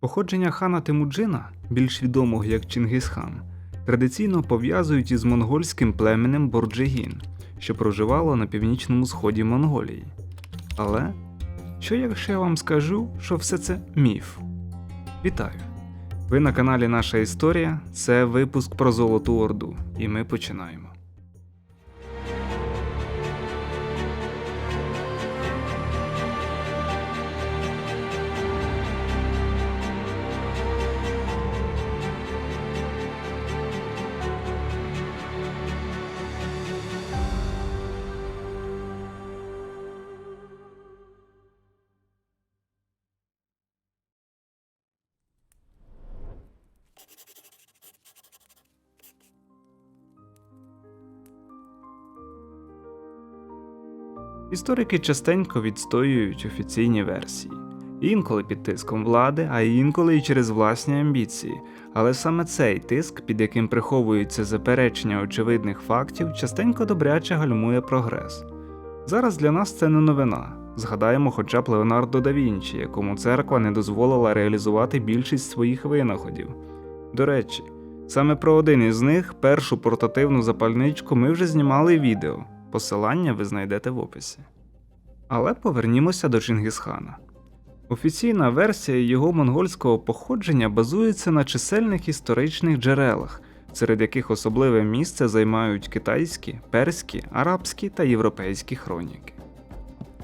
Походження хана Тимуджина, більш відомого як Чингисхан, традиційно пов'язують із монгольським племенем Борджигін, що проживало на північному сході Монголії. Але що якщо я вам скажу, що все це міф? Вітаю! Ви на каналі Наша Історія. Це випуск про Золоту Орду, і ми починаємо. Історики частенько відстоюють офіційні версії, інколи під тиском влади, а інколи і через власні амбіції. Але саме цей тиск, під яким приховуються заперечення очевидних фактів, частенько добряче гальмує прогрес. Зараз для нас це не новина. Згадаємо хоча б Леонардо да Вінчі, якому церква не дозволила реалізувати більшість своїх винаходів. До речі, саме про один із них, першу портативну запальничку, ми вже знімали відео. Посилання ви знайдете в описі. Але повернімося до Чингісхана. Офіційна версія його монгольського походження базується на чисельних історичних джерелах, серед яких особливе місце займають китайські, перські, арабські та європейські хроніки.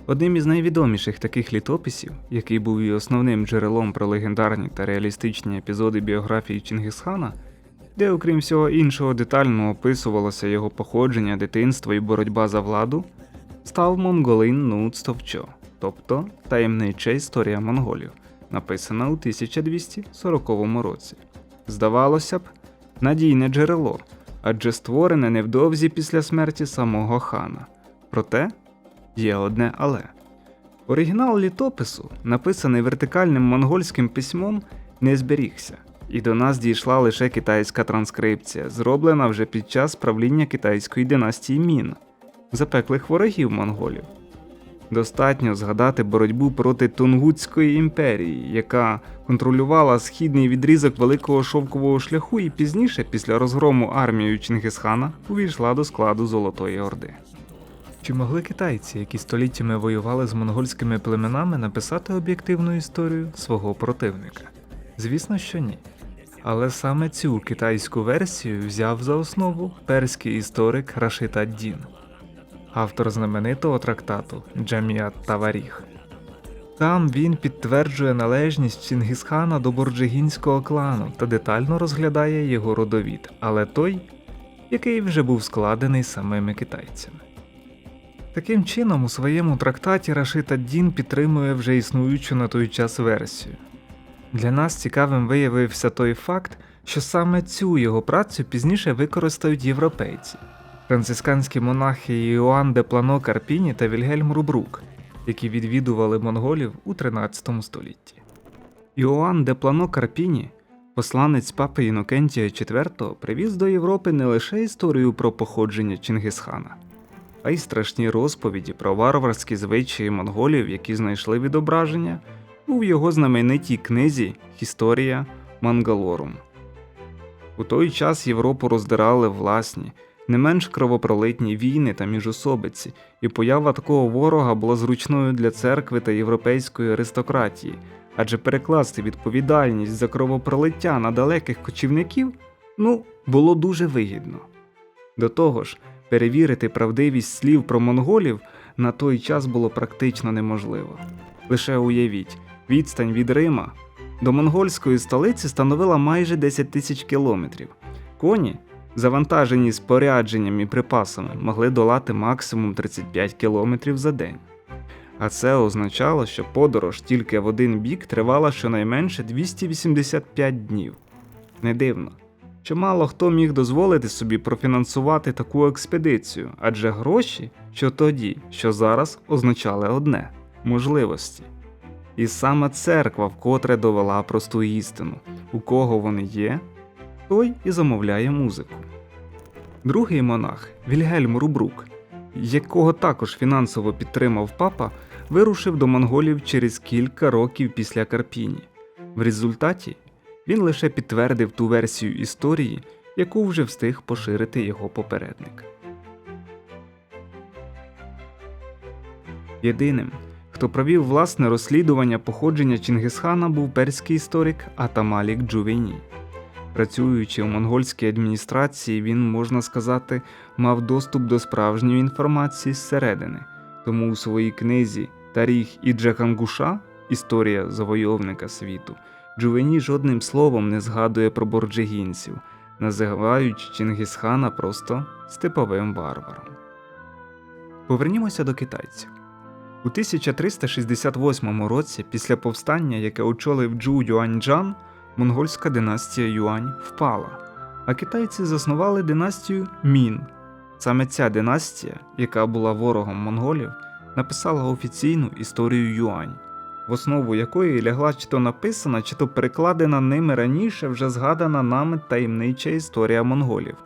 Одним із найвідоміших таких літописів, який був і основним джерелом про легендарні та реалістичні епізоди біографії Чингісхана, де, окрім всього іншого, детально описувалося його походження, дитинство і боротьба за владу, став Монголин Нут Стовчо, тобто таємнича історія монголів, написана у 1240 році. Здавалося б, надійне джерело, адже створене невдовзі після смерті самого хана. Проте є одне але. Оригінал літопису, написаний вертикальним монгольським письмом, не зберігся, і до нас дійшла лише китайська транскрипція, зроблена вже під час правління китайської династії Мін, запеклих ворогів монголів. Достатньо згадати боротьбу проти Тунгутської імперії, яка контролювала східний відрізок великого шовкового шляху і пізніше, після розгрому армією Чингисхана, увійшла до складу Золотої Орди. Чи могли китайці, які століттями воювали з монгольськими племенами, написати об'єктивну історію свого противника? Звісно, що ні. Але саме цю китайську версію взяв за основу перський історик Рашид ад-Дін, автор знаменитого трактату Джаміат Таваріх. Там він підтверджує належність Чингісхана до борджигінського клану та детально розглядає його родовід, але той, який вже був складений самими китайцями. Таким чином, у своєму трактаті Рашид ад-Дін підтримує вже існуючу на той час версію. Для нас цікавим виявився той факт, що саме цю його працю пізніше використають європейці, францисканські монахи Іоанн де Плано Карпіні та Вільгельм Рубрук, які відвідували монголів у 13 столітті. Іоанн де Плано Карпіні, посланець папи Інокентія IV, привіз до Європи не лише історію про походження Чингисхана, а й страшні розповіді про варварські звичаї монголів, які знайшли відображення у його знаменитій книзі Історія Мангалорум. У той час Європу роздирали власні, не менш кровопролитні війни та міжособиці, і поява такого ворога була зручною для церкви та європейської аристократії, адже перекласти відповідальність за кровопролиття на далеких кочівників ну, було дуже вигідно. До того ж, перевірити правдивість слів про монголів на той час було практично неможливо. Лише уявіть, відстань від Рима до монгольської столиці становила майже 10 тисяч кілометрів. Коні, завантажені спорядженням і припасами, могли долати максимум 35 кілометрів за день. А це означало, що подорож тільки в один бік тривала щонайменше 285 днів. Не дивно, що мало хто міг дозволити собі профінансувати таку експедицію, адже гроші, що тоді, що зараз, означали одне можливості. І саме церква вкотре довела просту істину: у кого вони є, той і замовляє музику. Другий монах Вільгельм Рубрук, якого також фінансово підтримав папа, вирушив до монголів через кілька років після Карпіні. В результаті він лише підтвердив ту версію історії, яку вже встиг поширити його попередник. Єдиним, хто провів власне розслідування походження Чингисхана, був перський історик Атамалік Джувені. Працюючи у монгольській адміністрації, він, можна сказати, мав доступ до справжньої інформації зсередини, тому у своїй книзі Таріх і Джахангуша Історія завойовника світу Джувені жодним словом не згадує про борджигінців, називаючи Чингісхана просто степовим варваром. Повернімося до китайців. У 1368 році, після повстання, яке очолив Джу Юаньджан, монгольська династія Юань впала, а китайці заснували династію Мін. Саме ця династія, яка була ворогом монголів, написала офіційну історію Юань, в основу якої лягла чи то написана, чи то перекладена ними раніше вже згадана нами таємнича історія монголів,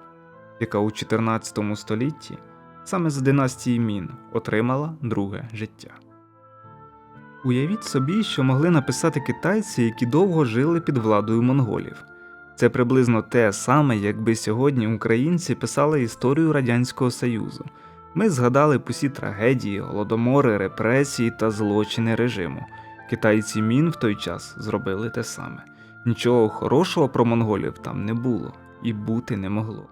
яка у 14 столітті саме з династії Мін отримала друге життя. Уявіть собі, що могли написати китайці, які довго жили під владою монголів. Це приблизно те саме, якби сьогодні українці писали історію Радянського Союзу. Ми згадали б усі трагедії, голодомори, репресії та злочини режиму. Китайці Мін в той час зробили те саме. Нічого хорошого про монголів там не було і бути не могло.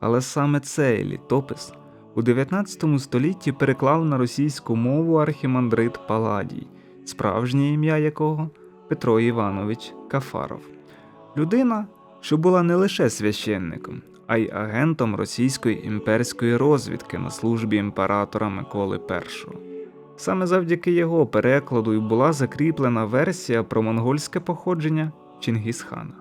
Але саме цей літопис у 19 столітті переклав на російську мову архімандрит Паладій, справжнє ім'я якого Петро Іванович Кафаров. Людина, що була не лише священником, а й агентом російської імперської розвідки на службі імператора Миколи І. Саме завдяки його перекладу й була закріплена версія про монгольське походження Чингісхана.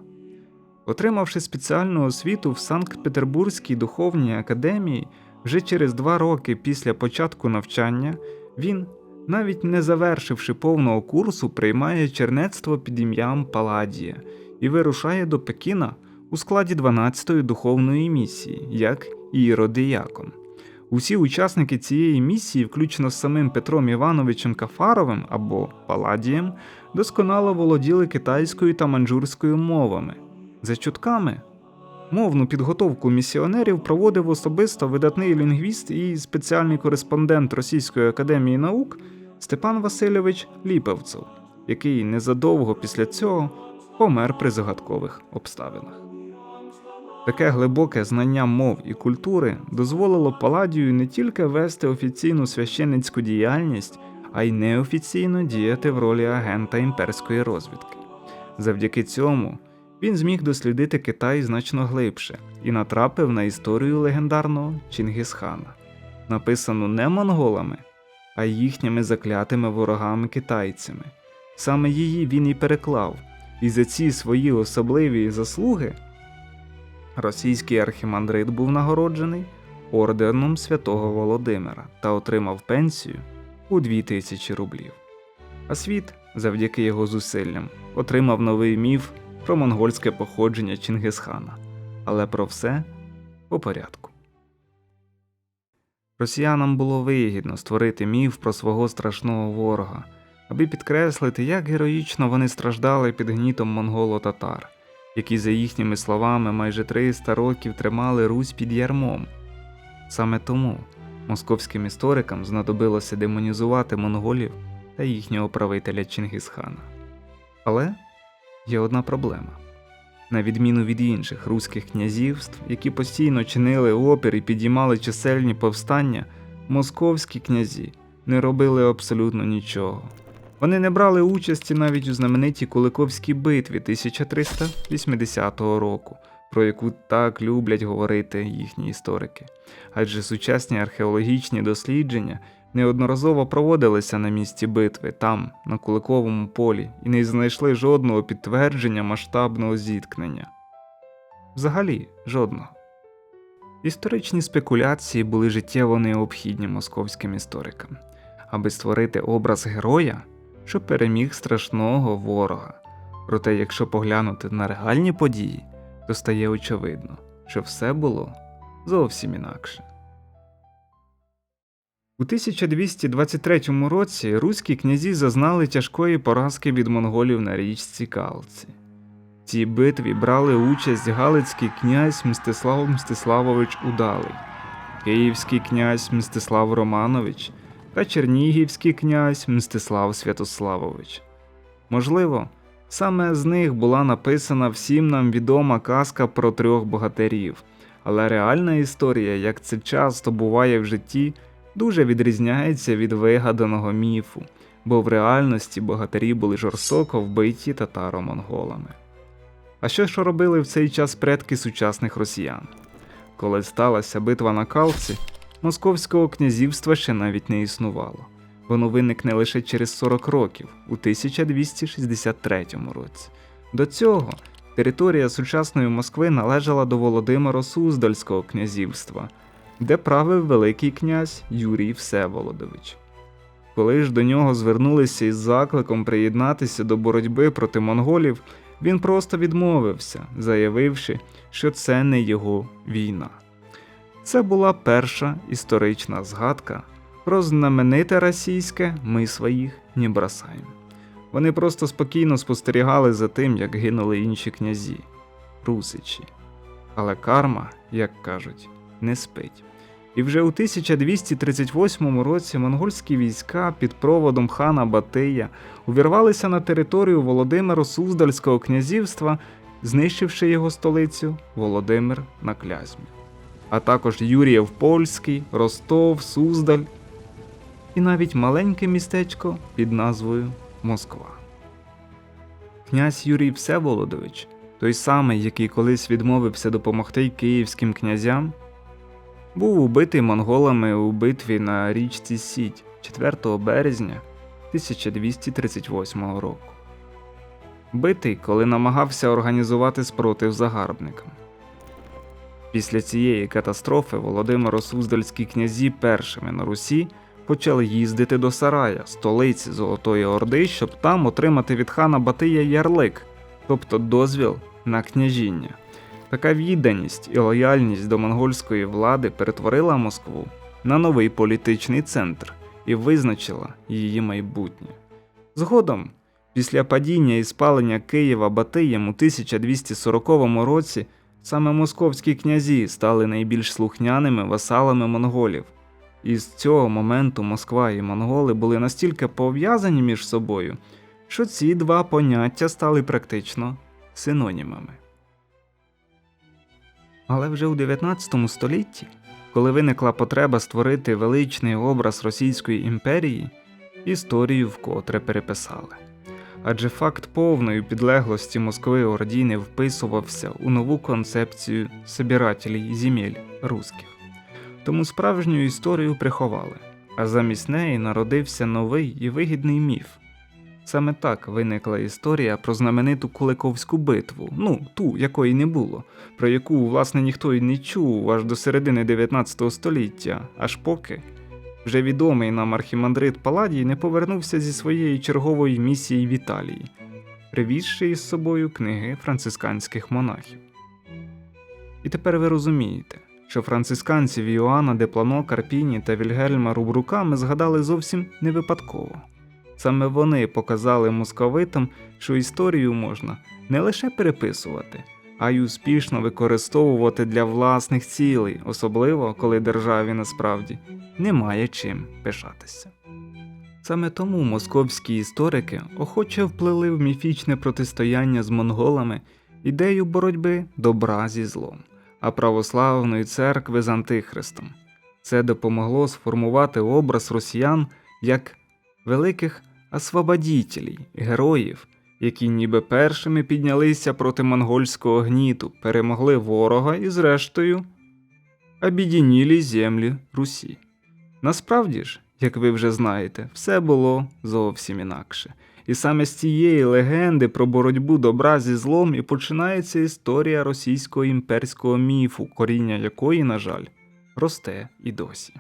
Отримавши спеціальну освіту в Санкт-Петербурзькій духовній академії, вже через два роки після початку навчання він, навіть не завершивши повного курсу, приймає чернецтво під ім'ям Паладія і вирушає до Пекіна у складі 12-ї духовної місії, як ієродіякон. Усі учасники цієї місії, включно з самим Петром Івановичем Кафаровим або Паладієм, досконало володіли китайською та манджурською мовами. За чутками, мовну підготовку місіонерів проводив особисто видатний лінгвіст і спеціальний кореспондент Російської академії наук Степан Васильович Ліпевцев, який незадовго після цього помер при загадкових обставинах. Таке глибоке знання мов і культури дозволило Паладію не тільки вести офіційну священницьку діяльність, а й неофіційно діяти в ролі агента імперської розвідки. Завдяки цьому він зміг дослідити Китай значно глибше і натрапив на історію легендарного Чингісхана, написану не монголами, а їхніми заклятими ворогами китайцями. Саме її він і переклав, і за ці свої особливі заслуги російський архімандрит був нагороджений орденом святого Володимира та отримав пенсію у 2000 рублів. А світ, завдяки його зусиллям, отримав новий міф про монгольське походження Чингисхана, але про все по порядку. Росіянам було вигідно створити міф про свого страшного ворога, аби підкреслити, як героїчно вони страждали під гнітом монголо-татар, які, за їхніми словами, майже 300 років тримали Русь під ярмом. Саме тому московським історикам знадобилося демонізувати монголів та їхнього правителя Чингисхана. Але є одна проблема. На відміну від інших руських князівств, які постійно чинили опір і підіймали чисельні повстання, московські князі не робили абсолютно нічого. Вони не брали участі навіть у знаменитій Куликовській битві 1380 року, про яку так люблять говорити їхні історики. Адже сучасні археологічні дослідження неодноразово проводилися на місці битви там, на Куликовому полі, і не знайшли жодного підтвердження масштабного зіткнення. Взагалі, жодного. Історичні спекуляції були життєво необхідні московським історикам, аби створити образ героя, що переміг страшного ворога. Проте, якщо поглянути на реальні події, то стає очевидно, що все було зовсім інакше. У 1223 році руські князі зазнали тяжкої поразки від монголів на річці Калці. В цій битві брали участь Галицький князь Мстислав Мстиславович Удалий, Київський князь Мстислав Романович та Чернігівський князь Мстислав Святославович. Можливо, саме з них була написана всім нам відома казка про трьох богатирів, але реальна історія, як це часто буває в житті, дуже відрізняється від вигаданого міфу, бо в реальності богатирі були жорстоко вбиті татаро-монголами. А що ж робили в цей час предки сучасних росіян? Коли сталася битва на Калці, Московського князівства ще навіть не існувало. Воно виникне лише через 40 років, у 1263 році. До цього територія сучасної Москви належала до Володимира Суздальського князівства, де правив Великий князь Юрій Всеволодович. Коли ж до нього звернулися із закликом приєднатися до боротьби проти монголів, він просто відмовився, заявивши, що це не його війна. Це була перша історична згадка про знамените російське ми своїх не бросаємо. Вони просто спокійно спостерігали за тим, як гинули інші князі, русичі. Але карма, як кажуть, не спить. І вже у 1238 році монгольські війська під проводом хана Батия увірвалися на територію Володимиро Суздальського князівства, знищивши його столицю Володимир на Клязьмі, а також Юрієв Польський, Ростов, Суздаль і навіть маленьке містечко під назвою Москва. Князь Юрій Всеволодович, той самий, який колись відмовився допомогти київським князям, був убитий монголами у битві на річці Сідь 4 березня 1238 року. Битий, коли намагався організувати спротив загарбникам. Після цієї катастрофи Володимиро Суздальські князі першими на Русі почали їздити до Сарая, столиці Золотої Орди, щоб там отримати від хана Батия ярлик, тобто дозвіл на княжіння. Така відданість і лояльність до монгольської влади перетворила Москву на новий політичний центр і визначила її майбутнє. Згодом, після падіння і спалення Києва Батиєм у 1240 році, саме московські князі стали найбільш слухняними васалами монголів. І з цього моменту Москва і монголи були настільки пов'язані між собою, що ці два поняття стали практично синонімами. Але вже у 19 столітті, коли виникла потреба створити величний образ Російської імперії, історію вкотре переписали. Адже факт повної підлеглості Москви Орді не вписувався у нову концепцію собирателів земель русських. Тому справжню історію приховали, а замість неї народився новий і вигідний міф. Саме так виникла історія про знамениту Куликовську битву, ну ту, якої не було, про яку, власне, ніхто й не чув аж до середини 19 століття, аж поки вже відомий нам архімандрит Паладій не повернувся зі своєї чергової місії в Італії, привізши із собою книги францисканських монахів. І тепер ви розумієте, що францисканців Іоанна де Плано, Карпіні та Вільгельма Рубрука ми згадали зовсім не випадково. Саме вони показали московитам, що історію можна не лише переписувати, а й успішно використовувати для власних цілей, особливо коли державі насправді немає чим пишатися. Саме тому московські історики охоче вплили в міфічне протистояння з монголами ідею боротьби добра зі злом, а православної церкви з антихристом. Це допомогло сформувати образ росіян як великих освободітелей, героїв, які ніби першими піднялися проти монгольського гніту, перемогли ворога і, зрештою, об'єднілі землі Русі. Насправді ж, як ви вже знаєте, все було зовсім інакше. І саме з цієї легенди про боротьбу добра зі злом і починається історія російського імперського міфу, коріння якої, на жаль, росте і досі.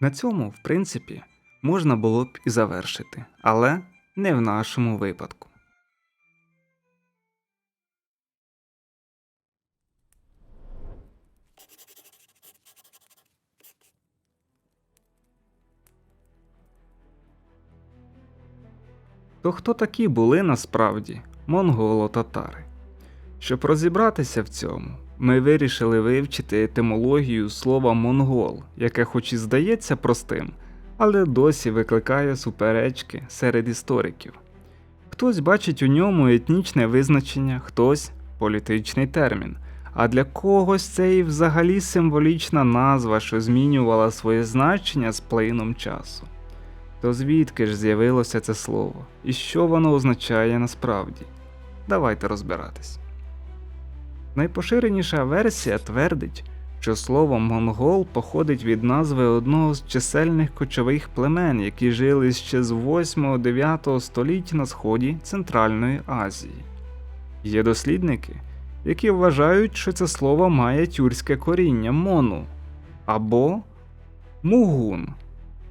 На цьому, в принципі, можна було б і завершити, але не в нашому випадку. То хто такі були насправді монголо-татари? Щоб розібратися в цьому, ми вирішили вивчити етимологію слова монгол, яке, хоч і здається простим, але досі викликає суперечки серед істориків. Хтось бачить у ньому етнічне визначення, хтось політичний термін, а для когось це і взагалі символічна назва, що змінювала своє значення з плином часу. То звідки ж з'явилося це слово і що воно означає насправді? Давайте розбиратись. Найпоширеніша версія твердить, що слово монгол походить від назви одного з чисельних кочових племен, які жили ще з 8-9 століття на сході Центральної Азії. Є дослідники, які вважають, що це слово має тюркське коріння мону або мугун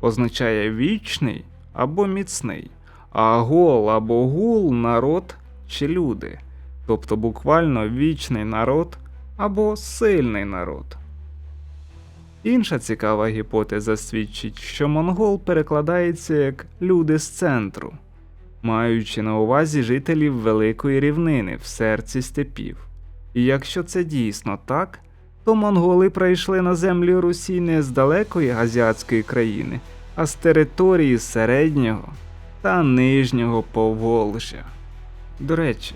означає вічний або міцний, а гол або гул народ чи люди, тобто буквально вічний народ або сильний народ. Інша цікава гіпотеза свідчить, що монгол перекладається як люди з центру, маючи на увазі жителів великої рівнини в серці степів. І якщо це дійсно так, то монголи прийшли на землі Русі не з далекої азіатської країни, а з території середнього та нижнього Поволжя. До речі,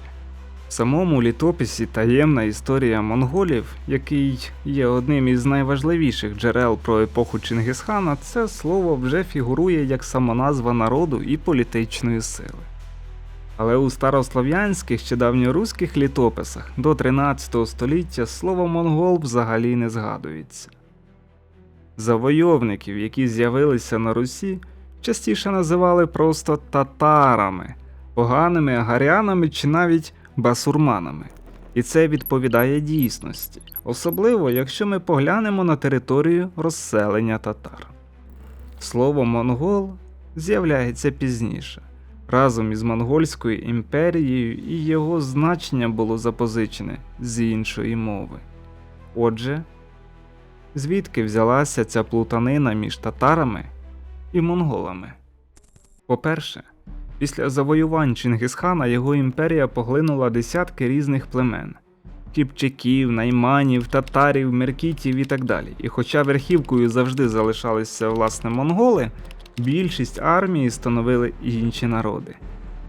самому літописі таємна історія монголів, який є одним із найважливіших джерел про епоху Чингисхана, це слово вже фігурує як самоназва народу і політичної сили. Але у старослов'янських чи давньоруських літописах до 13 століття слово монгол взагалі не згадується. Завойовників, які з'явилися на Русі, частіше називали просто татарами, поганими агарянами чи навіть басурманами. І це відповідає дійсності, особливо якщо ми поглянемо на територію розселення татар. Слово монгол з'являється пізніше, разом із Монгольською імперією, і його значення було запозичене з іншої мови. Отже, звідки взялася ця плутанина між татарами і монголами? По-перше, після завоювань Чингисхана його імперія поглинула десятки різних племен кіпчаків, найманів, татарів, меркітів і так далі. І хоча верхівкою завжди залишалися власне монголи, більшість армії становили інші народи.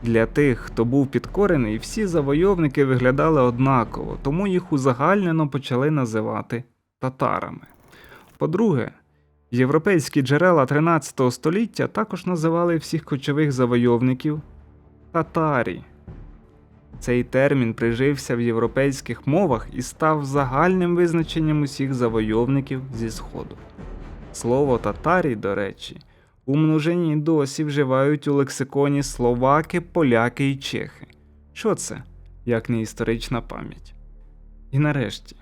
Для тих, хто був підкорений, всі завойовники виглядали однаково, тому їх узагальнено почали називати татарами. По-друге, європейські джерела 13 століття також називали всіх кочових завойовників татарі. Цей термін прижився в європейських мовах і став загальним визначенням усіх завойовників зі Сходу. Слово татарі, до речі, у множині досі вживають у лексиконі словаки, поляки і чехи. Що це, як не історична пам'ять? І нарешті,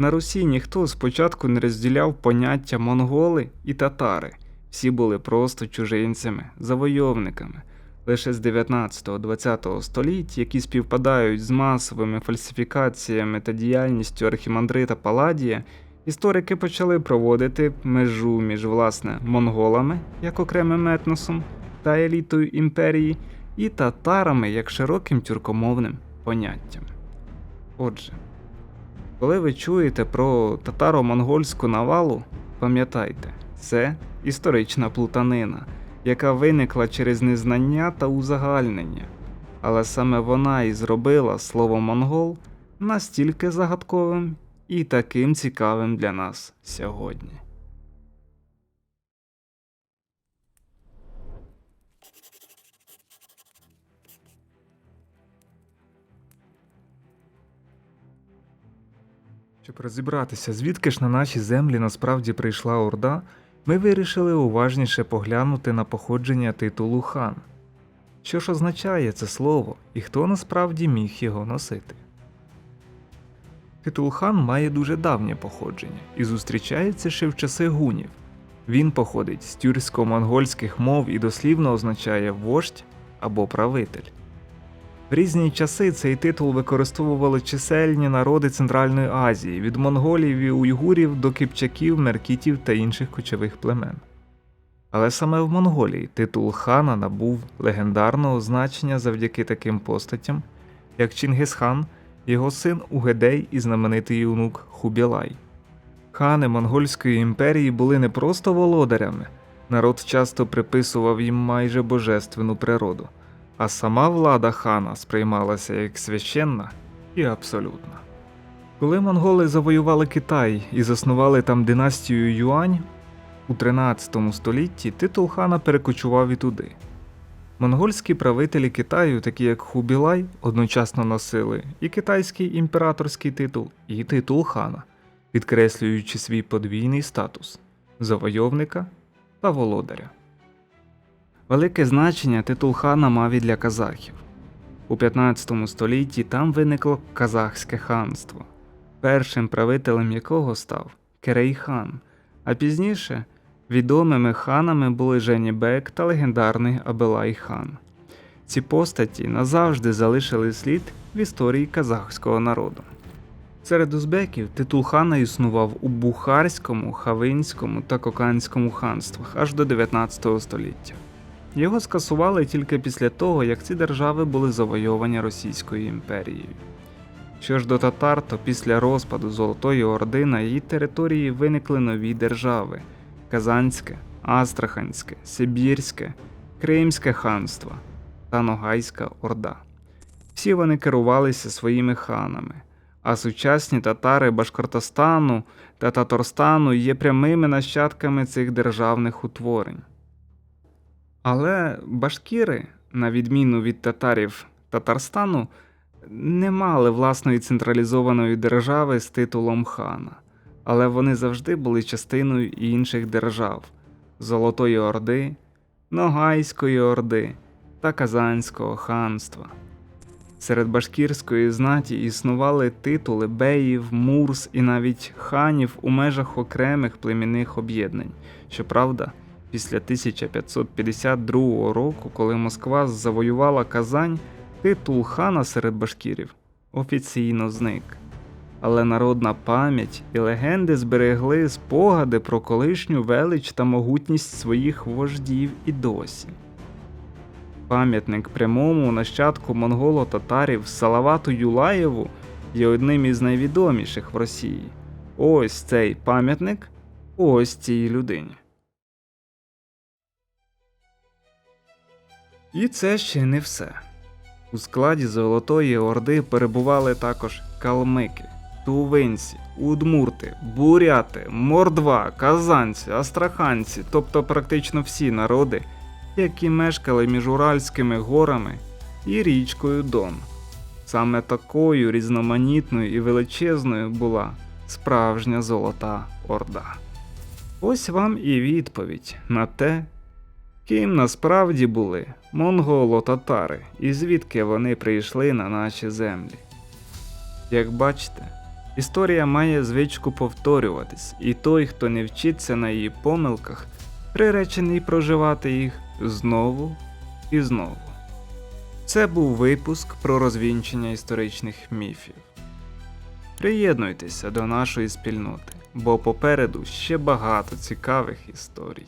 на Русі ніхто спочатку не розділяв поняття монголи і татари, всі були просто чужинцями, завойовниками. Лише з 19-20 століть, які співпадають з масовими фальсифікаціями та діяльністю архімандрита Паладія, історики почали проводити межу між власне монголами як окремим етносом та елітою імперії, і татарами як широким тюркомовним поняттям. Отже, коли ви чуєте про татаро-монгольську навалу, пам'ятайте, це історична плутанина, яка виникла через незнання та узагальнення, але саме вона і зробила слово монгол настільки загадковим і таким цікавим для нас сьогодні. Щоб розібратися, звідки ж на наші землі насправді прийшла Орда, ми вирішили уважніше поглянути на походження титулу хан. Що ж означає це слово і хто насправді міг його носити? Титул хан має дуже давнє походження і зустрічається ще в часи гунів. Він походить з тюрксько-монгольських мов і дослівно означає вождь або правитель. В різні часи цей титул використовували чисельні народи Центральної Азії від монголів і уйгурів до кипчаків, меркітів та інших кочових племен. Але саме в Монголії титул хана набув легендарного значення завдяки таким постатям, як Чингисхан, його син Угедей і знаменитий онук Хубілай. Хани Монгольської імперії були не просто володарями, народ часто приписував їм майже божественну природу, а сама влада хана сприймалася як священна і абсолютна. Коли монголи завоювали Китай і заснували там династію Юань, у 13 столітті титул хана перекочував і туди. Монгольські правителі Китаю, такі як Хубілай, одночасно носили і китайський імператорський титул, і титул хана, підкреслюючи свій подвійний статус завойовника та володаря. Велике значення титул хана мав і для казахів. У 15 столітті там виникло Казахське ханство, першим правителем якого став Керейхан, а пізніше відомими ханами були Женібек та легендарний Абелай хан. Ці постаті назавжди залишили слід в історії казахського народу. Серед узбеків титул хана існував у Бухарському, Хавинському та Коканському ханствах аж до 19 століття. Його скасували тільки після того, як ці держави були завойовані Російською імперією. Що ж до татар, то після розпаду Золотої Орди на її території виникли нові держави Казанське, Астраханське, Сибірське, Кримське ханство та Ногайська Орда. Всі вони керувалися своїми ханами, а сучасні татари Башкортостану та Таторстану є прямими нащадками цих державних утворень. Але башкіри, на відміну від татарів Татарстану, не мали власної централізованої держави з титулом хана, але вони завжди були частиною інших держав Золотої Орди, Ногайської Орди та Казанського ханства. Серед башкірської знаті існували титули беїв, мурс і навіть ханів у межах окремих племінних об'єднань. Щоправда, після 1552 року, коли Москва завоювала Казань, титул хана серед башкірів офіційно зник. Але народна пам'ять і легенди зберегли спогади про колишню велич та могутність своїх вождів і досі. Пам'ятник прямому нащадку монголо-татарів Салавату Юлаєву є одним із найвідоміших в Росії. Ось цей пам'ятник ось цій людині. І це ще не все. У складі Золотої Орди перебували також калмики, тувинці, удмурти, буряти, мордва, казанці, астраханці, тобто практично всі народи, які мешкали між Уральськими горами і річкою Дон. Саме такою різноманітною і величезною була справжня Золота Орда. Ось вам і відповідь на те, ким насправді були монголо-татари і звідки вони прийшли на наші землі. Як бачите, історія має звичку повторюватись, і той, хто не вчиться на її помилках, приречений проживати їх знову і знову. Це був випуск про розвінчення історичних міфів. Приєднуйтеся до нашої спільноти, бо попереду ще багато цікавих історій.